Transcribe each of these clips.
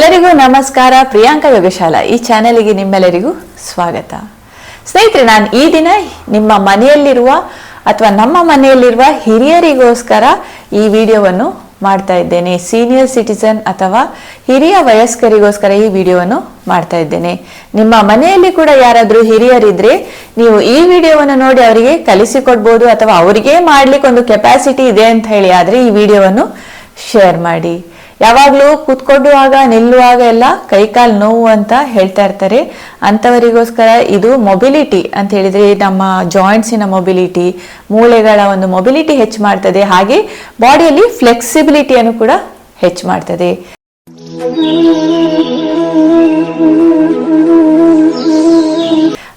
ಎಲ್ಲರಿಗೂ ನಮಸ್ಕಾರ. ಪ್ರಿಯಾಂಕಾ ಯೋಗಶಾಲ, ಈ ಚಾನೆಲ್ಗೆ ನಿಮ್ಮೆಲ್ಲರಿಗೂ ಸ್ವಾಗತ. ಸ್ನೇಹಿತರೆ, ನಾನು ಈ ದಿನ ನಿಮ್ಮ ಮನೆಯಲ್ಲಿರುವ ಅಥವಾ ನಮ್ಮ ಮನೆಯಲ್ಲಿರುವ ಹಿರಿಯರಿಗೋಸ್ಕರ ಈ ವಿಡಿಯೋವನ್ನು ಮಾಡ್ತಾ ಇದ್ದೇನೆ. ಸೀನಿಯರ್ ಸಿಟಿಸನ್ ಅಥವಾ ಹಿರಿಯ ವಯಸ್ಕರಿಗೋಸ್ಕರ ಈ ವಿಡಿಯೋವನ್ನು ಮಾಡ್ತಾ ಇದ್ದೇನೆ. ನಿಮ್ಮ ಮನೆಯಲ್ಲಿ ಕೂಡ ಯಾರಾದರೂ ಹಿರಿಯರಿದ್ರೆ ನೀವು ಈ ವಿಡಿಯೋವನ್ನು ನೋಡಿ ಅವರಿಗೆ ಕಲಿಸಿಕೊಡ್ಬೋದು ಅಥವಾ ಅವರಿಗೆ ಮಾಡ್ಲಿಕ್ಕೆ ಒಂದು ಕೆಪಾಸಿಟಿ ಇದೆ ಅಂತ ಹೇಳಿ ಆದರೆ ಈ ವಿಡಿಯೋವನ್ನು ಶೇರ್ ಮಾಡಿ. ಯಾವಾಗಲೂ ಕೂತ್ಕೊಳ್ಳುವಾಗ, ನಿಲ್ಲುವಾಗ ಎಲ್ಲ ಕೈಕಾಲು ನೋವು ಅಂತ ಹೇಳ್ತಾ ಇರ್ತಾರೆ. ಅಂಥವರಿಗೋಸ್ಕರ ಇದು ಮೊಬಿಲಿಟಿ ಅಂತ ಹೇಳಿದ್ರೆ ನಮ್ಮ ಜಾಯಿಂಟ್ಸಿನ ಮೊಬಿಲಿಟಿ ಮೂಳೆಗಳ ಒಂದು ಮೊಬಿಲಿಟಿ ಹೆಚ್ಚು ಮಾಡ್ತದೆ. ಹಾಗೆ ಬಾಡಿಯಲ್ಲಿ ಫ್ಲೆಕ್ಸಿಬಿಲಿಟಿಯನ್ನು ಕೂಡ ಹೆಚ್ಚು ಮಾಡ್ತದೆ.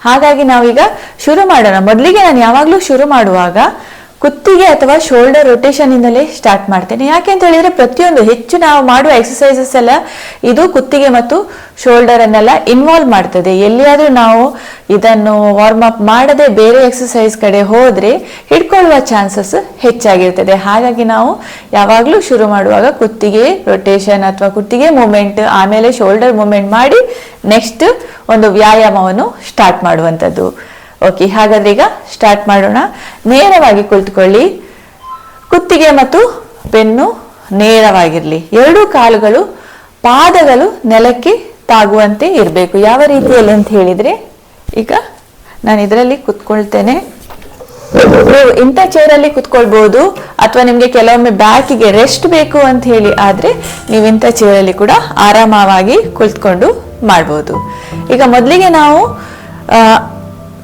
ಹಾಗಾಗಿ ನಾವೀಗ ಶುರು ಮಾಡೋಣ. ಮೊದಲಿಗೆ ನಾನು ಯಾವಾಗಲೂ ಶುರು ಮಾಡುವಾಗ ಕುತ್ತಿಗೆ ಅಥವಾ ಶೋಲ್ಡರ್ ರೊಟೇಷನ್ ಇಂದಲೇ ಸ್ಟಾರ್ಟ್ ಮಾಡ್ತೇನೆ. ಯಾಕೆ ಅಂತ ಹೇಳಿದ್ರೆ ಪ್ರತಿಯೊಂದು ಹೆಚ್ಚು ನಾವು ಮಾಡುವ ಎಕ್ಸಸೈಸಸ್ ಎಲ್ಲ ಇದು ಕುತ್ತಿಗೆ ಮತ್ತು ಶೋಲ್ಡರ್ ಅನ್ನೆಲ್ಲ ಇನ್ವಾಲ್ವ್ ಮಾಡ್ತದೆ. ಎಲ್ಲಿಯಾದ್ರೂ ನಾವು ಇದನ್ನು ವಾರ್ಮ್ ಅಪ್ ಮಾಡದೆ ಬೇರೆ ಎಕ್ಸಸೈಸ್ ಕಡೆ ಹೋದ್ರೆ ಹಿಡ್ಕೊಳ್ಳುವ ಚಾನ್ಸಸ್ ಹೆಚ್ಚಾಗಿರ್ತದೆ. ಹಾಗಾಗಿ ನಾವು ಯಾವಾಗಲೂ ಶುರು ಮಾಡುವಾಗ ಕುತ್ತಿಗೆ ರೊಟೇಷನ್ ಅಥವಾ ಕುತ್ತಿಗೆ ಮೂಮೆಂಟ್ ಆಮೇಲೆ ಶೋಲ್ಡರ್ ಮೂಮೆಂಟ್ ಮಾಡಿ ನೆಕ್ಸ್ಟ್ ಒಂದು ವ್ಯಾಯಾಮವನ್ನು ಸ್ಟಾರ್ಟ್ ಮಾಡುವಂಥದ್ದು. ಓಕೆ, ಹಾಗಾದ್ರೆ ಈಗ ಸ್ಟಾರ್ಟ್ ಮಾಡೋಣ. ನೇರವಾಗಿ ಕುಳಿತುಕೊಳ್ಳಿ. ಕುತ್ತಿಗೆ ಮತ್ತು ಬೆನ್ನು ನೇರವಾಗಿರಲಿ. ಎರಡೂ ಕಾಲುಗಳು, ಪಾದಗಳು ನೆಲಕ್ಕೆ ತಾಗುವಂತೆ ಇರಬೇಕು. ಯಾವ ರೀತಿಯಲ್ಲಿ ಅಂತ ಹೇಳಿದ್ರೆ, ಈಗ ನಾನು ಇದರಲ್ಲಿ ಕುತ್ಕೊಳ್ತೇನೆ. ನೀವು ಇಂಥ ಚೇರಲ್ಲಿ ಕುತ್ಕೊಳ್ಬಹುದು ಅಥವಾ ನಿಮ್ಗೆ ಕೆಲವೊಮ್ಮೆ ಬ್ಯಾಕಿಗೆ ರೆಸ್ಟ್ ಬೇಕು ಅಂತ ಹೇಳಿ ಆದ್ರೆ, ನೀವು ಇಂಥ ಚೇರಲ್ಲಿ ಕೂಡ ಆರಾಮವಾಗಿ ಕುಳಿತುಕೊಂಡು ಮಾಡ್ಬೋದು. ಈಗ ಮೊದಲಿಗೆ ನಾವು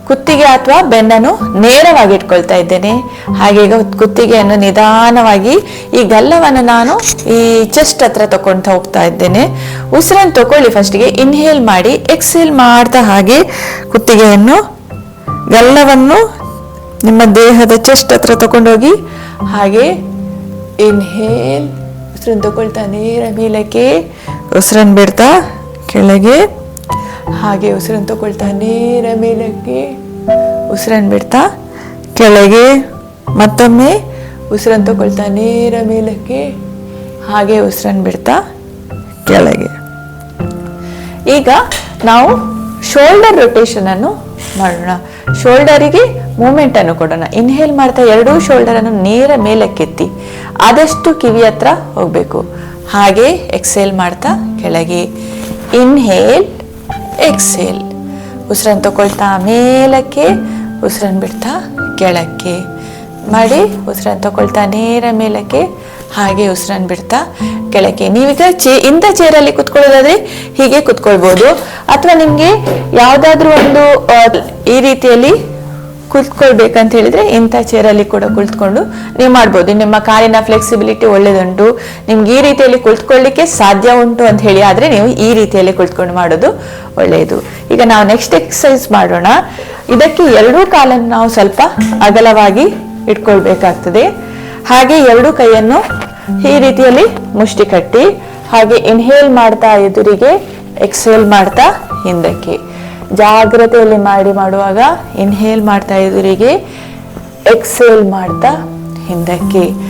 ಕುತ್ತಿಗೆ ಅಥವಾ ಬೆನ್ನನ್ನು ನೇರವಾಗಿ ಇಟ್ಕೊಳ್ತಾ ಇದ್ದೇನೆ. ಹಾಗೆ ಕುತ್ತಿಗೆಯನ್ನು ನಿಧಾನವಾಗಿ ಈ ಗಲ್ಲವನ್ನು ನಾನು ಈ ಚೆಸ್ಟ್ ಹತ್ರ ತಗೊಂತ ಹೋಗ್ತಾ ಇದ್ದೇನೆ. ಉಸಿರನ್ನು ತಗೊಳ್ಳಿ ಫಸ್ಟಿಗೆ ಇನ್ಹೇಲ್ ಮಾಡಿ ಎಕ್ಸೇಲ್ ಮಾಡ್ತಾ ಹಾಗೆ ಕುತ್ತಿಗೆಯನ್ನು, ಗಲ್ಲವನ್ನು ನಿಮ್ಮ ದೇಹದ ಚೆಸ್ಟ್ ಹತ್ರ ತಗೊಂಡೋಗಿ ಹಾಗೆ ಇನ್ಹೇಲ್ ಉಸಿರನ್ನು ತಗೊಳ್ತಾ ನೇರ ಮೇಲಕ್ಕೆ ಉಸಿರನ್ನು ಬಿಡ್ತಾ ಕೆಳಗೆ ಹಾಗೆ ಉಸಿರನ್ನು ತಗೊಳ್ತಾ ನೇರ ಮೇಲಕ್ಕೆ ಉಸಿರನ್ನು ಬಿಡ್ತಾ ಕೆಳಗೆ ಮತ್ತೊಮ್ಮೆ ಉಸಿರನ್ನು ತಗೊಳ್ತಾ ನೇರ ಮೇಲಕ್ಕೆ ಹಾಗೆ ಉಸಿರನ್ನು ಬಿಡ್ತಾ ಕೆಳಗೆ. ಈಗ ನಾವು ಶೋಲ್ಡರ್ ರೊಟೇಷನ್ ಅನ್ನು ಮಾಡೋಣ. ಶೋಲ್ಡರಿಗೆ ಮೂಮೆಂಟ್ ಅನ್ನು ಕೊಡೋಣ. ಇನ್ಹೇಲ್ ಮಾಡ್ತಾ ಎರಡೂ ಶೋಲ್ಡರ್ ಅನ್ನು ನೇರ ಮೇಲಕ್ಕೆತ್ತಿ ಆದಷ್ಟು ಕಿವಿ ಹತ್ರ ಹೋಗ್ಬೇಕು. ಹಾಗೆ ಎಕ್ಸೇಲ್ ಮಾಡ್ತಾ ಕೆಳಗೆ. ಇನ್ಹೇಲ್ ಎಕ್ಸೇಲ್ ಉಸಿರನ್ನು ತಗೊಳ್ತಾ ಮೇಲಕ್ಕೆ, ಉಸಿರನ್ನು ಬಿಡ್ತಾ ಕೆಳಕ್ಕೆ. ಮಾಡಿ ಉಸಿರನ್ನು ತಗೊಳ್ತಾ ನೇರ ಮೇಲಕ್ಕೆ, ಹಾಗೆ ಉಸಿರನ್ನು ಬಿಡ್ತಾ ಕೆಳಕ್ಕೆ. ನೀವೀಗ ಚೇ, ಇಂಥ ಚೇರಲ್ಲಿ ಕುತ್ಕೊಳ್ಳೋದಾದ್ರೆ ಹೀಗೆ ಕುತ್ಕೊಳ್ಬೋದು. ಅಥವಾ ನಿಮಗೆ ಯಾವುದಾದ್ರೂ ಒಂದು ಈ ರೀತಿಯಲ್ಲಿ ಕುತ್ಕೊಳ್ಬೇಕಂತ ಹೇಳಿದ್ರೆ ಇಂಥ ಚೇರಲ್ಲಿ ಕೂಡ ಕುಳಿತುಕೊಂಡು ನೀವು ಮಾಡ್ಬೋದು. ನಿಮ್ಮ ಕಾಲಿನ ಫ್ಲೆಕ್ಸಿಬಿಲಿಟಿ ಒಳ್ಳೇದುಂಟು. ನಿಮ್ಗೆ ಈ ರೀತಿಯಲ್ಲಿ ಕುಳಿತುಕೊಳ್ಳಿಕ್ಕೆ ಸಾಧ್ಯ ಉಂಟು ಅಂತ ಹೇಳಿ ಆದ್ರೆ ನೀವು ಈ ರೀತಿಯಲ್ಲಿ ಕುಳಿತುಕೊಂಡು ಮಾಡೋದು ಒಳ್ಳೆಯದು. ಈಗ ನಾವು ನೆಕ್ಸ್ಟ್ ಎಕ್ಸಸೈಸ್ ಮಾಡೋಣ. ಇದಕ್ಕೆ ಎರಡೂ ಕಾಲನ್ನು ನಾವು ಸ್ವಲ್ಪ ಅಗಲವಾಗಿ ಇಟ್ಕೊಳ್ಬೇಕಾಗ್ತದೆ. ಹಾಗೆ ಎರಡೂ ಕೈಯನ್ನು ಈ ರೀತಿಯಲ್ಲಿ ಮುಷ್ಟಿ ಕಟ್ಟಿ ಹಾಗೆ ಇನ್ಹೇಲ್ ಮಾಡ್ತಾ ಎದುರಿಗೆ ಎಕ್ಸೇಲ್ ಮಾಡ್ತಾ ಹಿಂದಕ್ಕೆ. ಜಾಗ್ರತೆಯಲ್ಲಿ ಮಾಡಿ ಮಾಡುವಾಗ ಇನ್ಹೇಲ್ ಮಾಡ್ತಾ ಇದ್ರಿಗೆ ಎಕ್ಸೇಲ್ ಮಾಡ್ತಾ ಹಿಂದಕ್ಕೆ.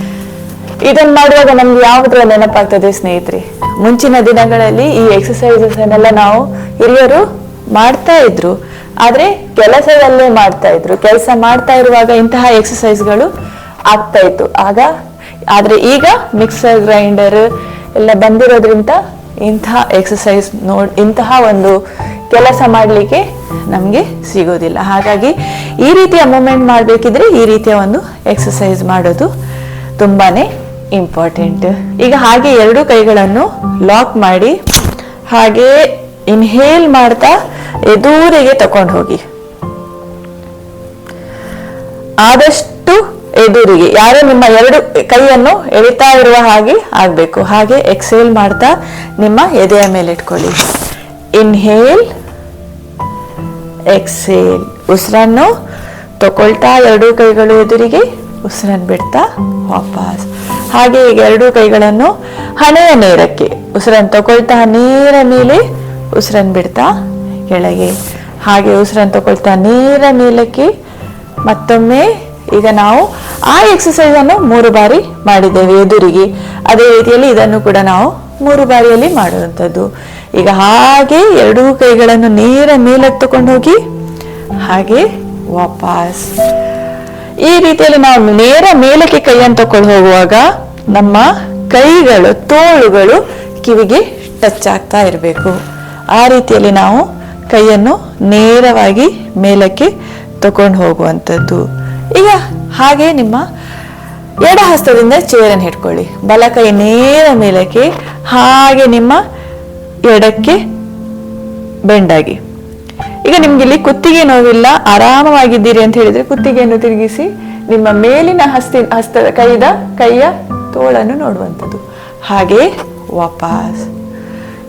ಇದನ್ನ ಮಾಡುವಾಗ ನಮ್ಗೆ ಯಾವ್ದ್ರ ನೆನಪಾಗ್ತದೆ ಸ್ನೇಹಿತರೆ? ಮುಂಚಿನ ದಿನಗಳಲ್ಲಿ ಈ ಎಕ್ಸಸೈಸಸ್ ಅನ್ನೆಲ್ಲ ನಾವು ಹಿರಿಯರು ಮಾಡ್ತಾ ಇದ್ರು. ಆದರೆ ಕೆಲಸದಲ್ಲೇ ಮಾಡ್ತಾ ಇದ್ರು. ಕೆಲಸ ಮಾಡ್ತಾ ಇರುವಾಗ ಇಂತಹ ಎಕ್ಸಸೈಸ್ಗಳು ಆಗ್ತಾ ಇತ್ತು. ಆಗ, ಆದರೆ ಈಗ ಮಿಕ್ಸರ್ ಗ್ರೈಂಡರ್ ಎಲ್ಲ ಬಂದಿರೋದ್ರಿಂದ ಇಂತಹ ಎಕ್ಸಸೈಸ್ ನೋಡ್, ಇಂತಹ ಒಂದು ಕೆಲಸ ಮಾಡಲಿಕ್ಕೆ ನಮಗೆ ಸಿಗೋದಿಲ್ಲ. ಹಾಗಾಗಿ ಈ ರೀತಿಯ ಮೂಮೆಂಟ್ ಮಾಡಬೇಕಿದ್ರೆ ಈ ರೀತಿಯ ಒಂದು ಎಕ್ಸಸೈಸ್ ಮಾಡೋದು ತುಂಬಾನೇ ಇಂಪಾರ್ಟೆಂಟ್ ಈಗ ಹಾಗೆ ಎರಡು ಕೈಗಳನ್ನು ಲಾಕ್ ಮಾಡಿ, ಹಾಗೆ ಇನ್ಹೇಲ್ ಮಾಡ್ತಾ ಎದುರಿಗೆ ತಕೊಂಡು ಹೋಗಿ. ಆದಷ್ಟು ಎದುರಿಗೆ. ಯಾರೋ ನಿಮ್ಮ ಎರಡು ಕೈಯನ್ನು ಎಳಿತಾ ಇರುವ ಹಾಗೆ ಆಗಬೇಕು. ಹಾಗೆ ಎಕ್ಸೇಲ್ ಮಾಡ್ತಾ ನಿಮ್ಮ ಎದೆಯ ಮೇಲೆ ಇಟ್ಕೊಳ್ಳಿ. ಇನ್ಹೇಲ್ ಎಕ್ಸೇಲ್ ಉಸಿರನ್ನು ತಗೊಳ್ತಾ ಎರಡೂ ಕೈಗಳು ಎದುರಿಗೆ, ಉಸಿರನ್ನು ಬಿಡ್ತಾ ವಾಪಸ್. ಹಾಗೆ ಈಗ ಎರಡೂ ಕೈಗಳನ್ನು ಹಣೆಯ ನೇರಕ್ಕೆ, ಉಸಿರನ್ನು ತಗೊಳ್ತಾ ನೇರ ಮೇಲೆ, ಉಸಿರನ್ನು ಬಿಡ್ತಾ ಕೆಳಗೆ. ಹಾಗೆ ಉಸಿರನ್ನು ತಗೊಳ್ತಾ ನೇರ ಮೇಲಕ್ಕೆ ಮತ್ತೊಮ್ಮೆ ಈಗ ನಾವು ಆ ಎಕ್ಸಸೈಸ್ ಅನ್ನು ಮೂರು ಬಾರಿ ಮಾಡಿದ್ದೇವೆ ಎದುರಿಗೆ. ಅದೇ ರೀತಿಯಲ್ಲಿ ಇದನ್ನು ಕೂಡ ನಾವು ಮೂರು ಬಾರಿಯಲ್ಲಿ ಮಾಡುವಂಥದ್ದು. ಈಗ ಹಾಗೆ ಎರಡೂ ಕೈಗಳನ್ನು ನೇರ ಮೇಲಕ್ಕೆ ತಕೊಂಡು ಹೋಗಿ, ಹಾಗೆ ವಾಪಸ್. ಈ ರೀತಿಯಲ್ಲಿ ನಾವು ನೇರ ಮೇಲಕ್ಕೆ ಕೈಯನ್ನು ತಕೊಂಡು ಹೋಗುವಾಗ ನಮ್ಮ ಕೈಗಳು, ತೋಳುಗಳು ಕಿವಿಗೆ ಟಚ್ ಆಗ್ತಾ ಇರಬೇಕು. ಆ ರೀತಿಯಲ್ಲಿ ನಾವು ಕೈಯನ್ನು ನೇರವಾಗಿ ಮೇಲಕ್ಕೆ ತಕೊಂಡು ಹೋಗುವಂಥದ್ದು. ಈಗ ಹಾಗೆ ನಿಮ್ಮ ಎಡ ಹಸ್ತದಿಂದ ಚೇರನ್ನು ಹಿಡ್ಕೊಳ್ಳಿ. ಬಲ ಕೈ ನೇರ ಮೇಲಕ್ಕೆ, ಹಾಗೆ ನಿಮ್ಮ ಎಡಕ್ಕೆ ಬೆಂಡಾಗಿ. ಈಗ ನಿಮ್ಗೆ ಇಲ್ಲಿ ಕುತ್ತಿಗೆ ನೋವಿಲ್ಲ, ಆರಾಮವಾಗಿದ್ದೀರಿ ಅಂತ ಹೇಳಿದ್ರೆ ಕುತ್ತಿಗೆಯನ್ನು ತಿರುಗಿಸಿ, ನಿಮ್ಮ ಮೇಲಿನ ಹಸ್ತಿ ಹಸ್ತದ ಕೈದ ಕೈಯ ತೋಳನ್ನು ನೋಡುವಂಥದ್ದು. ಹಾಗೆ ವಾಪಸ್.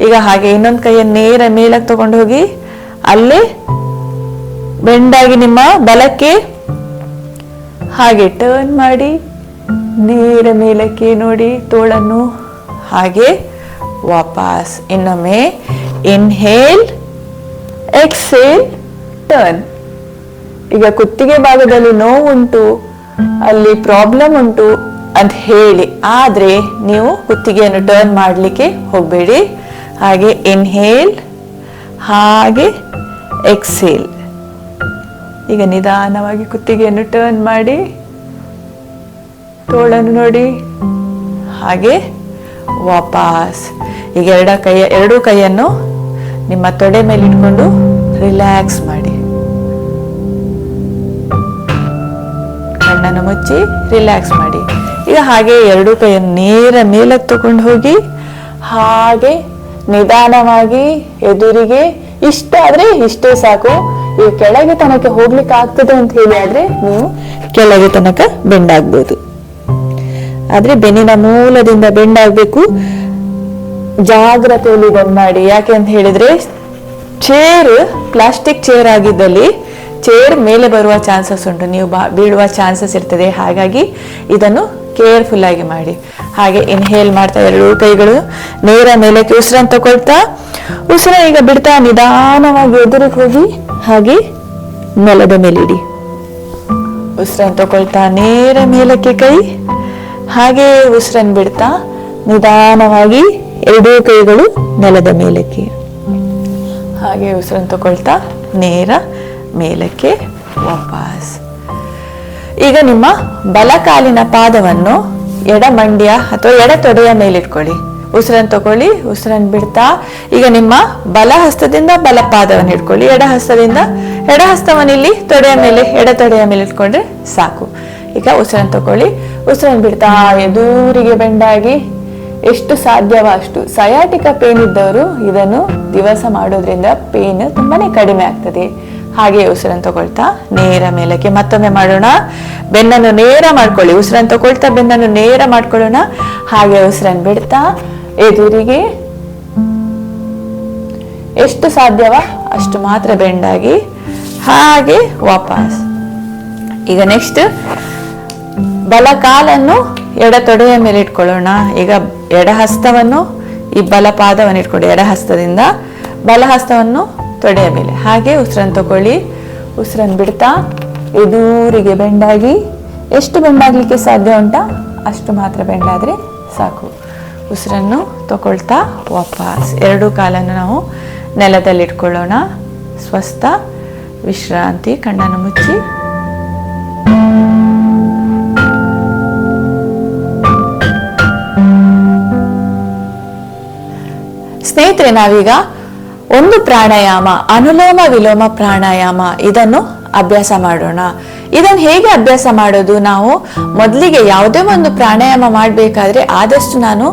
ಈಗ ಹಾಗೆ ಇನ್ನೊಂದು ಕೈಯ ನೇರ ಮೇಲಕ್ಕೆ ತಗೊಂಡು ಹೋಗಿ, ಅಲ್ಲೇ ಬೆಂಡಾಗಿ ನಿಮ್ಮ ಬಲಕ್ಕೆ ಹಾಗೆ ಟರ್ನ್ ಮಾಡಿ ನೇರ ಮೇಲಕ್ಕೆ ನೋಡಿ ತೋಳನ್ನು ಹಾಗೆ ವಾಪಸ್ ಇನ್ನೊಮ್ಮೆ ಇನ್ಹೇಲ್ ಎಕ್ಸೇಲ್ ಟರ್ನ್ ಈಗ ಕುತ್ತಿಗೆ ಭಾಗದಲ್ಲಿ ನೋವುಂಟು, ಅಲ್ಲಿ ಪ್ರಾಬ್ಲಮ್ ಉಂಟು ಅಂತ ಹೇಳಿ. ಆದ್ರೆ ನೀವು ಕುತ್ತಿಗೆಯನ್ನು ಟರ್ನ್ ಮಾಡಲಿಕ್ಕೆ ಹೋಗಬೇಡಿ. ಹಾಗೆ ಇನ್ಹೇಲ್ ಹಾಗೆ ಎಕ್ಸೇಲ್ ಈಗ ನಿಧಾನವಾಗಿ ಕುತ್ತಿಗೆಯನ್ನು ಟರ್ನ್ ಮಾಡಿ, ತೋಳನ್ನು ನೋಡಿ. ಹಾಗೆ ವಾಪಸ್. ಈಗ ಎರಡ ಕೈಯ ಎರಡೂ ಕೈಯನ್ನು ನಿಮ್ಮ ತೊಡೆ ಮೇಲೆ ಇಟ್ಕೊಂಡು ರಿಲ್ಯಾಕ್ಸ್ ಮಾಡಿ. ಕಣ್ಣನ್ನು ಮುಚ್ಚಿ ರಿಲ್ಯಾಕ್ಸ್ ಮಾಡಿ. ಈಗ ಹಾಗೆ ಎರಡೂ ಕೈಯನ್ನು ನೇರ ಮೇಲೆ ತಗೊಂಡು ಹೋಗಿ, ಹಾಗೆ ನಿಧಾನವಾಗಿ ಎದುರಿಗೆ. ಇಷ್ಟ ಆದ್ರೆ ಇಷ್ಟೇ ಸಾಕು. ಈ ಕೆಳಗೆ ತನಕ ಹೋಗ್ಲಿಕ್ಕೆ ಆಗ್ತದೆ ಅಂತ ಹೇಳಿ ಆದ್ರೆ ನೀವು ಕೆಳಗೆ ತನಕ ಬೆಂಡಾಗ್ಬೋದು. ಆದ್ರೆ ಬೆನ್ನಿನ ಮೂಲದಿಂದ ಬೆಂಡಾಗ್ಬೇಕು. ಜಾಗ್ರತೆಯಲ್ಲಿ ಇದನ್ನ ಮಾಡಿ. ಯಾಕೆ ಅಂತ ಹೇಳಿದ್ರೆ ಚೇರ್ ಪ್ಲಾಸ್ಟಿಕ್ ಚೇರ್ ಆಗಿದ್ದಲ್ಲಿ ಚೇರ್ ಮೇಲೆ ಬರುವ ಚಾನ್ಸಸ್ ಉಂಟು. ನೀವು ಬೀಳುವ ಚಾನ್ಸಸ್ ಇರ್ತದೆ. ಹಾಗಾಗಿ ಇದನ್ನು ಕೇರ್ಫುಲ್ ಆಗಿ ಮಾಡಿ. ಹಾಗೆ ಇನ್ಹೇಲ್ ಮಾಡ್ತಾ ಎರಡು ಕೈಗಳು. ನೇರ ಮೇಲೆ ಉಸಿರನ್ನು ತಗೊಳ್ತಾ ಉಸಿರ ಈಗ ಬಿಡ್ತಾ ನಿಧಾನವಾಗಿ ಎದುರಿಗೆ ಹೋಗಿ ಹಾಗೆ ನೆಲದ ಮೇಲೆ ಇಡಿ ಉಸಿರನ್ನು ತಗೊಳ್ತಾ ನೇರ ಮೇಲಕ್ಕೆ ಕೈ, ಹಾಗೆ ಉಸಿರನ್ನು ಬಿಡ್ತಾ ನಿಧಾನವಾಗಿ ಎರಡೂ ಕೈಗಳು ನೆಲದ ಮೇಲಕ್ಕೆ. ಹಾಗೆ ಉಸಿರನ್ನು ತಗೊಳ್ತಾ ನೇರ ಮೇಲಕ್ಕೆ ವಾಪಸ್. ಈಗ ನಿಮ್ಮ ಬಲಕಾಲಿನ ಪಾದವನ್ನು ಎಡ ಮಂಡ್ಯ ಅಥವಾ ಎಡ ತೊಡೆಯ ಮೇಲಿಟ್ಕೊಳ್ಳಿ. ಉಸಿರನ್ನು ತಗೊಳ್ಳಿ, ಉಸಿರನ್ನು ಬಿಡ್ತಾ, ಈಗ ನಿಮ್ಮ ಬಲ ಹಸ್ತದಿಂದ ಬಲ ಪಾದವನ್ನು ಇಟ್ಕೊಳ್ಳಿ ಎಡ ಹಸ್ತದಿಂದ ಎಡ ಹಸ್ತವನ್ನು ಇಲ್ಲಿ ತೊಡೆಯ ಮೇಲೆ ಎಡ ತೊಡೆಯ ಮೇಲೆ ಇಟ್ಕೊಂಡ್ರೆ ಸಾಕು. ಈಗ ಉಸಿರನ್ನು ತಗೊಳ್ಳಿ. ಉಸಿರನ್ನು ಬಿಡ್ತಾ, ಎದುರಿಗೆ ಬೆಂಡಾಗಿ. ಎಷ್ಟು ಸಾಧ್ಯವ ಅಷ್ಟು. ಸಯಾಟಿಕ ಪೇನ್ ಇದ್ದವರು ಇದನ್ನು ದಿವಸ ಮಾಡೋದ್ರಿಂದ ಪೇನ್ ತುಂಬಾನೇ ಕಡಿಮೆ ಆಗ್ತದೆ. ಹಾಗೆ ಉಸಿರನ್ನು ತಗೊಳ್ತಾ, ನೇರ ಮೇಲಕ್ಕೆ ಮತ್ತೊಮ್ಮೆ ಮಾಡೋಣ. ಬೆನ್ನನ್ನು ನೇರ ಮಾಡ್ಕೊಳ್ಳಿ. ಉಸಿರನ್ನು ತಗೊಳ್ತಾ, ಬೆನ್ನನ್ನು ನೇರ ಮಾಡ್ಕೊಳ್ಳೋಣ. ಹಾಗೆ ಉಸಿರನ್ನು ಬಿಡ್ತಾ ಎದುರಿಗೆ ಎಷ್ಟು ಸಾಧ್ಯವ? ಅಷ್ಟು ಮಾತ್ರ ಬೆಂಡಾಗಿ. ಹಾಗೆ ವಾಪಸ್. ಈಗ ನೆಕ್ಸ್ಟ್ ಬಲ ಕಾಲನ್ನು ಎಡ ತೊಡೆಯ ಮೇಲೆ ಇಟ್ಕೊಳ್ಳೋಣ. ಈಗ ಎಡ ಹಸ್ತವನ್ನು ಈ ಬಲ ಪಾದವನ್ನು ಇಟ್ಕೊಳ್ಳಿ ಎಡ ಹಸ್ತದಿಂದ ಬಲ ಹಸ್ತವನ್ನು ತೊಡೆಯ ಮೇಲೆ. ಹಾಗೆ ಉಸಿರನ್ನು ತಗೊಳ್ಳಿ. ಉಸಿರನ್ನು ಬಿಡ್ತಾ ಎದುರಿಗೆ ಬೆಂಡಾಗಿ. ಎಷ್ಟು ಬೆಂಡಾಗ್ಲಿಕ್ಕೆ ಸಾಧ್ಯ ಉಂಟಾ? ಅಷ್ಟು ಮಾತ್ರ ಬೆಂಡಾದ್ರೆ ಸಾಕು. ಉಸಿರನ್ನು ತಗೊಳ್ತಾ ವಾಪಸ್. ಎರಡು ಕಾಲನ್ನು ನಾವು ನೆಲದಲ್ಲಿ ಇಟ್ಕೊಳ್ಳೋಣ ಸ್ವಸ್ಥ, ವಿಶ್ರಾಂತಿ, ಕಣ್ಣನ್ನು ಮುಚ್ಚಿ. ಸ್ನೇಹಿತರೆ, ನಾವೀಗ ಒಂದು ಪ್ರಾಣಾಯಾಮ, ಅನುಲೋಮ ವಿಲೋಮ ಪ್ರಾಣಾಯಾಮ ಇದನ್ನು ಅಭ್ಯಾಸ ಮಾಡೋಣ. ಇದನ್ನು ಹೇಗೆ ಅಭ್ಯಾಸ ಮಾಡೋದು? ನಾವು ಮೊದಲಿಗೆ ಯಾವುದೇ ಒಂದು ಪ್ರಾಣಾಯಾಮ ಮಾಡಬೇಕಾದ್ರೆ ಆದಷ್ಟು ನಾನು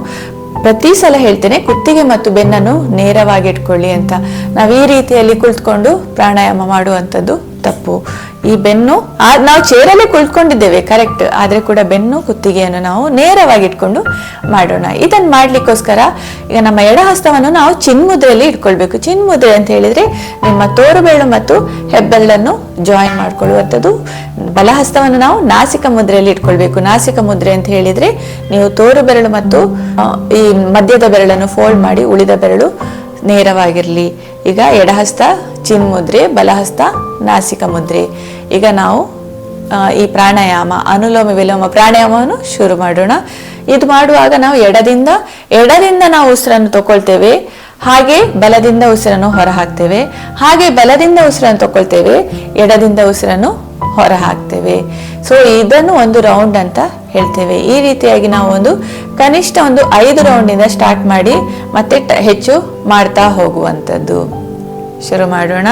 ಪ್ರತಿ ಸಲ ಹೇಳ್ತೇನೆ, ಕುತ್ತಿಗೆ ಮತ್ತು ಬೆನ್ನನ್ನು ನೇರವಾಗಿ ಇಟ್ಕೊಳ್ಳಿ ಅಂತ. ನಾವು ಈ ರೀತಿಯಲ್ಲಿ ಕುಳಿತುಕೊಂಡು ಪ್ರಾಣಾಯಾಮ ಮಾಡುವಂಥದ್ದು ತಪ್ಪು. ಈ ಬೆನ್ನು ನಾವು ಚೇರಲ್ಲೇ ಕುಳಿತುಕೊಂಡಿದ್ದೇವೆ ಕರೆಕ್ಟ್ ಆದ್ರೆ ಕೂಡ ಬೆನ್ನು, ಕುತ್ತಿಗೆಯನ್ನು ನಾವು ನೇರವಾಗಿ ಇಟ್ಕೊಂಡು ಮಾಡೋಣ. ಇದನ್ನು ಮಾಡ್ಲಿಕ್ಕೋಸ್ಕರ ಈಗ ನಮ್ಮ ಎಡ ಹಸ್ತವನ್ನು ನಾವು ಚಿನ್ಮುದ್ರೆಯಲ್ಲಿ ಇಟ್ಕೊಳ್ಬೇಕು. ಚಿನ್ಮುದ್ರೆ ಅಂತ ಹೇಳಿದ್ರೆ ನಿಮ್ಮ ತೋರುಬೆರಳು ಮತ್ತು ಹೆಬ್ಬೆರಳನ್ನು ಜಾಯಿನ್ ಮಾಡ್ಕೊಳ್ಳುವಂಥದ್ದು. ಬಲಹಸ್ತವನ್ನು ನಾವು ನಾಸಿಕ ಮುದ್ರೆಯಲ್ಲಿ ಇಟ್ಕೊಳ್ಬೇಕು. ನಾಸಿಕ ಮುದ್ರೆ ಅಂತ ಹೇಳಿದ್ರೆ ನೀವು ತೋರು ಬೆರಳು ಮತ್ತು ಈ ಮಧ್ಯದ ಬೆರಳನ್ನು ಫೋಲ್ಡ್ ಮಾಡಿ ಉಳಿದ ಬೆರಳು ನೇರವಾಗಿರಲಿ. ಈಗ ಎಡಹಸ್ತ, ಚಿನ್ಮುದ್ರೆ, ಬಲಹಸ್ತ, ನಾಸಿಕ ಮುದ್ರೆ. ಈಗ ನಾವು ಈ ಪ್ರಾಣಾಯಾಮ, ಅನುಲೋಮ ವಿಲೋಮ ಪ್ರಾಣಾಯಾಮವನ್ನು ಶುರು ಮಾಡೋಣ. ಇದು ಮಾಡುವಾಗ ನಾವು ಎಡದಿಂದ ಎಡದಿಂದ ನಾವು ಉಸಿರನ್ನು ತಗೊಳ್ತೇವೆ. ಹಾಗೆ ಬಲದಿಂದ ಉಸಿರನ್ನು ಹೊರ ಹಾಕ್ತೇವೆ ಹಾಗೆ ಬಲದಿಂದ ಉಸಿರನ್ನು ತಗೊಳ್ತೇವೆ. ಎಡದಿಂದ ಉಸಿರನ್ನು ಹೊರ ಹಾಕ್ತೇವೆ ಸೊ ಇದನ್ನು ಒಂದು ರೌಂಡ್ ಅಂತ ಹೇಳ್ತೇವೆ. ಈ ರೀತಿಯಾಗಿ ನಾವು ಒಂದು ಕನಿಷ್ಠ ಒಂದು ಐದು ರೌಂಡಿಂದ ಸ್ಟಾರ್ಟ್ ಮಾಡಿ ಮತ್ತೆ ಹೆಚ್ಚು ಮಾಡ್ತಾ ಹೋಗುವಂಥದ್ದು. ಶುರು ಮಾಡೋಣ.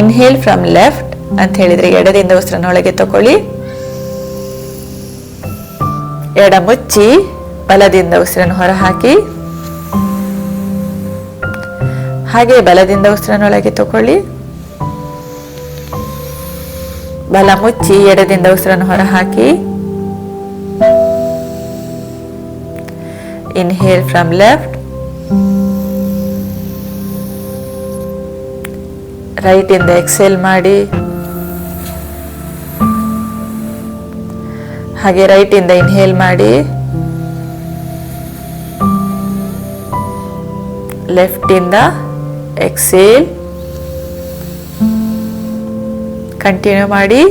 ಇನ್ಹೇಲ್ ಫ್ರಮ್ ಲೆಫ್ಟ್ ಅಂತ ಹೇಳಿದ್ರೆ ಎಡದಿಂದ ಉಸಿರನ್ನು ಒಳಗೆ ತಕೊಳ್ಳಿ ಎಡ ಮುಚ್ಚಿ, ಬಲದಿಂದ ಉಸಿರನ್ನು ಹೊರ ಹಾಕಿ ಹಾಗೆ ಬಲದಿಂದ ಉಸಿರನ್ನು ಒಳಗೆ ತಕೊಳ್ಳಿ ಬಲ ಮುಚ್ಚಿ ಎಡದಿಂದ ಉಸಿರನ್ನು ಹೊರ ಹಾಕಿ ಇನ್ಹೇಲ್ ಫ್ರಮ್ ಲೆಫ್ಟ್ ರೈಟ್ ಇಂದ ಎಕ್ಸೇಲ್ ಮಾಡಿ. ಹಾಗೆ ರೈಟ್ ಇಂದ ಇನ್ಹೇಲ್ ಮಾಡಿ. ಲೆಫ್ಟ್ ಇಂದ ಎಕ್ಸೇಲ್ ಕಂಟಿನ್ಯೂ ಮಾಡಿ.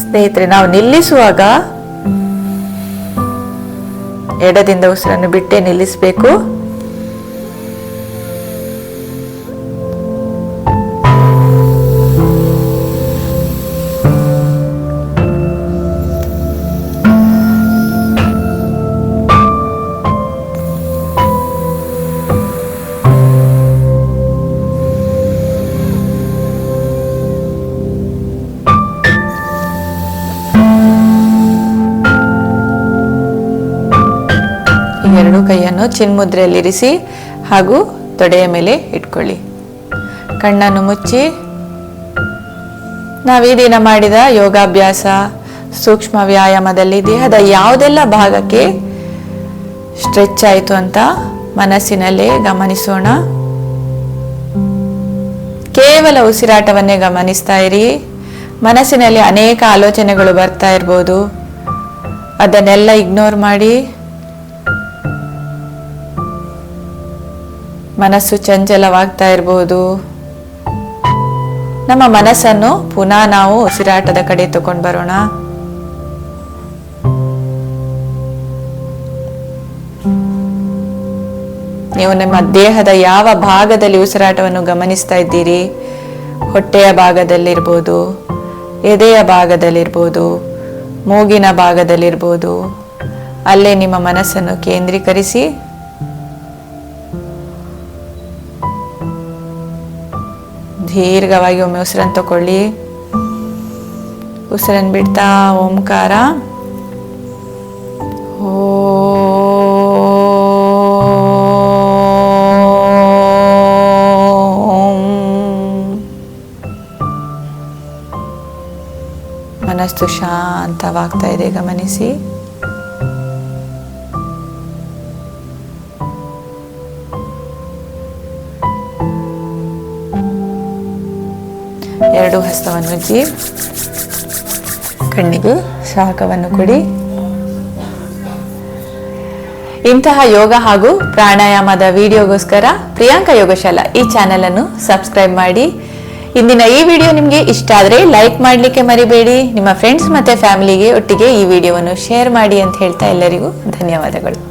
ಸ್ನೇಹಿತರೆ ನಾವು ನಿಲ್ಲಿಸುವಾಗ ಎಡದಿಂದ ಉಸಿರನ್ನು ಬಿಟ್ಟೆ ನಿಲ್ಲಿಸಬೇಕು. ಕೈಯನ್ನು ಚಿನ್ಮುದ್ರೆಯಲ್ಲಿರಿಸಿ ಹಾಗೂ ತೊಡೆಯ ಮೇಲೆ ಇಟ್ಕೊಳ್ಳಿ. ಕಣ್ಣನ್ನು ಮುಚ್ಚಿ, ನಾವು ಈ ದಿನ ಮಾಡಿದ ಯೋಗಾಭ್ಯಾಸ, ಸೂಕ್ಷ್ಮ ವ್ಯಾಯಾಮದಲ್ಲಿ ದೇಹದ ಯಾವುದೆಲ್ಲ ಭಾಗಕ್ಕೆ ಸ್ಟ್ರೆಚ್ ಆಯಿತು ಅಂತ ಮನಸ್ಸಿನಲ್ಲೇ ಗಮನಿಸೋಣ. ಕೇವಲ ಉಸಿರಾಟವನ್ನೇ ಗಮನಿಸ್ತಾ ಇರಿ. ಮನಸ್ಸಿನಲ್ಲಿ ಅನೇಕ ಆಲೋಚನೆಗಳು ಬರ್ತಾ ಇರ್ಬೋದು. ಅದನ್ನೆಲ್ಲ ಇಗ್ನೋರ್ ಮಾಡಿ. ಮನಸ್ಸು ಚಂಚಲವಾಗ್ತಾ ಇರಬಹುದು ನಮ್ಮ ಮನಸ್ಸನ್ನು ಪುನಃ ನಾವು ಉಸಿರಾಟದ ಕಡೆ ತಗೊಂಡು ಬರೋಣ. ನೀವು ನಿಮ್ಮ ದೇಹದ ಯಾವ ಭಾಗದಲ್ಲಿ ಉಸಿರಾಟವನ್ನು ಗಮನಿಸ್ತಾ ಇದ್ದೀರಿ? ಹೊಟ್ಟೆಯ ಭಾಗದಲ್ಲಿರ್ಬೋದು, ಎದೆಯ ಭಾಗದಲ್ಲಿರ್ಬೋದು, ಮೂಗಿನ ಭಾಗದಲ್ಲಿರ್ಬೋದು. ಅಲ್ಲೇ ನಿಮ್ಮ ಮನಸ್ಸನ್ನು ಕೇಂದ್ರೀಕರಿಸಿ ದೀರ್ಘವಾಗಿ ಒಮ್ಮೆ ಉಸಿರನ್ನು ತಗೊಳ್ಳಿ. ಉಸಿರನ್ನು ಬಿಡ್ತಾ ಓಂಕಾರ. ಮನಸ್ಸು ಶಾಂತವಾಗ್ತಾ ಇದೆ ಗಮನಿಸಿ. ಎರಡು ಹಸ್ತವನ್ನು ಉಜ್ಜಿ ಕಣ್ಣಿಗೆ ಶಾಖವನ್ನು ಕೊಡಿ. ಇಂತಹ ಯೋಗ ಹಾಗೂ ಪ್ರಾಣಾಯಾಮದ ವಿಡಿಯೋಗೋಸ್ಕರ ಪ್ರಿಯಾಂಕಾ ಯೋಗಶಾಲಾ ಈ ಚಾನೆಲ್ ಅನ್ನು ಸಬ್ಸ್ಕ್ರೈಬ್ ಮಾಡಿ. ಇಂದಿನ ಈ ವಿಡಿಯೋ ನಿಮಗೆ ಇಷ್ಟ ಆದರೆ ಲೈಕ್ ಮಾಡಲಿಕ್ಕೆ ಮರಿಬೇಡಿ. ನಿಮ್ಮ ಫ್ರೆಂಡ್ಸ್ ಮತ್ತು ಫ್ಯಾಮಿಲಿಗೆ ಒಟ್ಟಿಗೆ ಈ ವಿಡಿಯೋವನ್ನು ಶೇರ್ ಮಾಡಿ ಅಂತ ಹೇಳ್ತಾ ಎಲ್ಲರಿಗೂ ಧನ್ಯವಾದಗಳು.